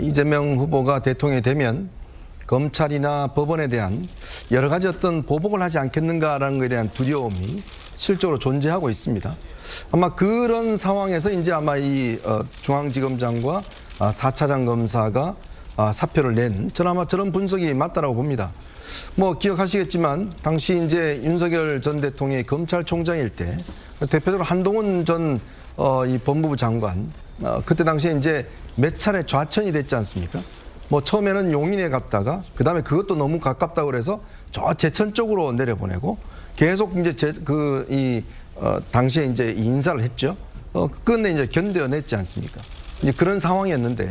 이재명 후보가 대통령이 되면 검찰이나 법원에 대한 여러 가지 어떤 보복을 하지 않겠는가라는 것에 대한 두려움이 실적으로 존재하고 있습니다. 아마 그런 상황에서 이제 아마 이 어, 중앙지검장과 아, 4차장 검사가 아, 사표를 낸 저는 아마 저런 분석이 맞다라고 봅니다. 뭐 기억하시겠지만 당시 이제 윤석열 전 대통령이 검찰총장일 때 대표적으로 한동훈 전 어, 이 법무부 장관 어, 그때 당시에 이제 몇 차례 좌천이 됐지 않습니까? 뭐 처음에는 용인에 갔다가 그다음에 그것도 너무 가깝다고 그래서 저 제천 쪽으로 내려보내고 계속 이제 그이 어, 당시에 이제 이 인사를 했죠. 어, 끝내 이제 견뎌냈지 않습니까? 이제 그런 상황이었는데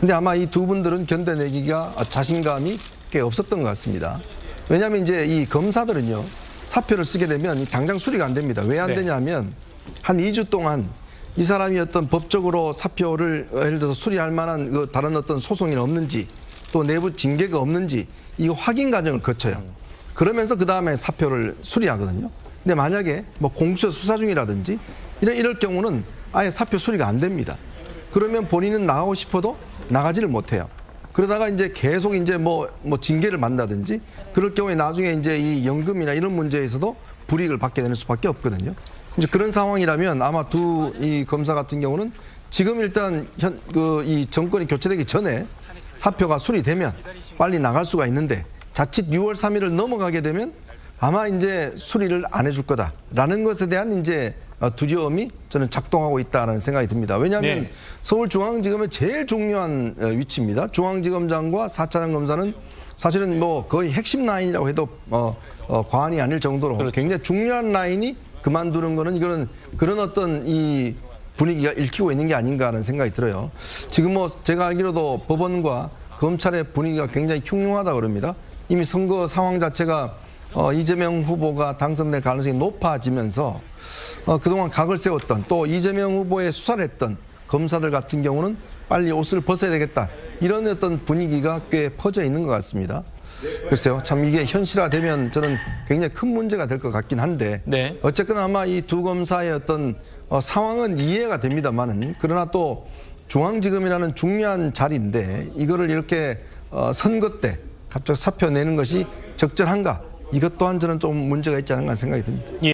근데 아마 이 두 분들은 견뎌내기가 자신감이 꽤 없었던 것 같습니다. 왜냐하면 이제 이 검사들은요 사표를 쓰게 되면 이 당장 수리가 안 됩니다. 왜안 네. 되냐면 한 2주 동안 이 사람이 어떤 법적으로 사표를 어, 예를 들어서 수리할 만한 그 다른 어떤 소송이 없는지 또 내부 징계가 없는지 이거 확인 과정을 거쳐요. 그러면서 그 다음에 사표를 수리하거든요. 근데 만약에 뭐 공수처 수사 중이라든지 이런 이럴 경우는 아예 사표 수리가 안 됩니다. 그러면 본인은 나가고 싶어도 나가지를 못해요. 그러다가 이제 계속 이제 뭐, 뭐 징계를 만다든지 그럴 경우에 나중에 이제 이 연금이나 이런 문제에서도 불이익을 받게 되는 수밖에 없거든요. 이제 그런 상황이라면 아마 두 이 검사 같은 경우는 지금 일단 현, 그 이 정권이 교체되기 전에 사표가 수리되면 빨리 나갈 수가 있는데 자칫 6월 3일을 넘어가게 되면 아마 이제 수리를 안 해줄 거다라는 것에 대한 이제 어, 두려움이 저는 작동하고 있다라는 생각이 듭니다. 왜냐하면 네. 서울중앙지검의 제일 중요한 어, 위치입니다. 중앙지검장과 4차장 검사는 사실은 뭐 거의 핵심 라인이라고 해도 어, 어, 과언이 아닐 정도로 그렇죠. 굉장히 중요한 라인이 그만두는 거는 이거는 그런 어떤 이 분위기가 읽히고 있는 게 아닌가 하는 생각이 들어요. 지금 뭐 제가 알기로도 법원과 검찰의 분위기가 굉장히 흉흉하다 그럽니다. 이미 선거 상황 자체가 어, 이재명 후보가 당선될 가능성이 높아지면서 어, 그동안 각을 세웠던 또 이재명 후보의 수사를 했던 검사들 같은 경우는 빨리 옷을 벗어야 되겠다 이런 어떤 분위기가 꽤 퍼져 있는 것 같습니다. 글쎄요, 참 이게 현실화되면 저는 굉장히 큰 문제가 될 것 같긴 한데 네. 어쨌든 아마 이 두 검사의 어떤 어, 상황은 이해가 됩니다만은 그러나 또 중앙지검이라는 중요한 자리인데 이거를 이렇게 어, 선거 때 갑자기 사표 내는 것이 적절한가 이것 또한 저는 좀 문제가 있지 않은가 생각이 듭니다. 예.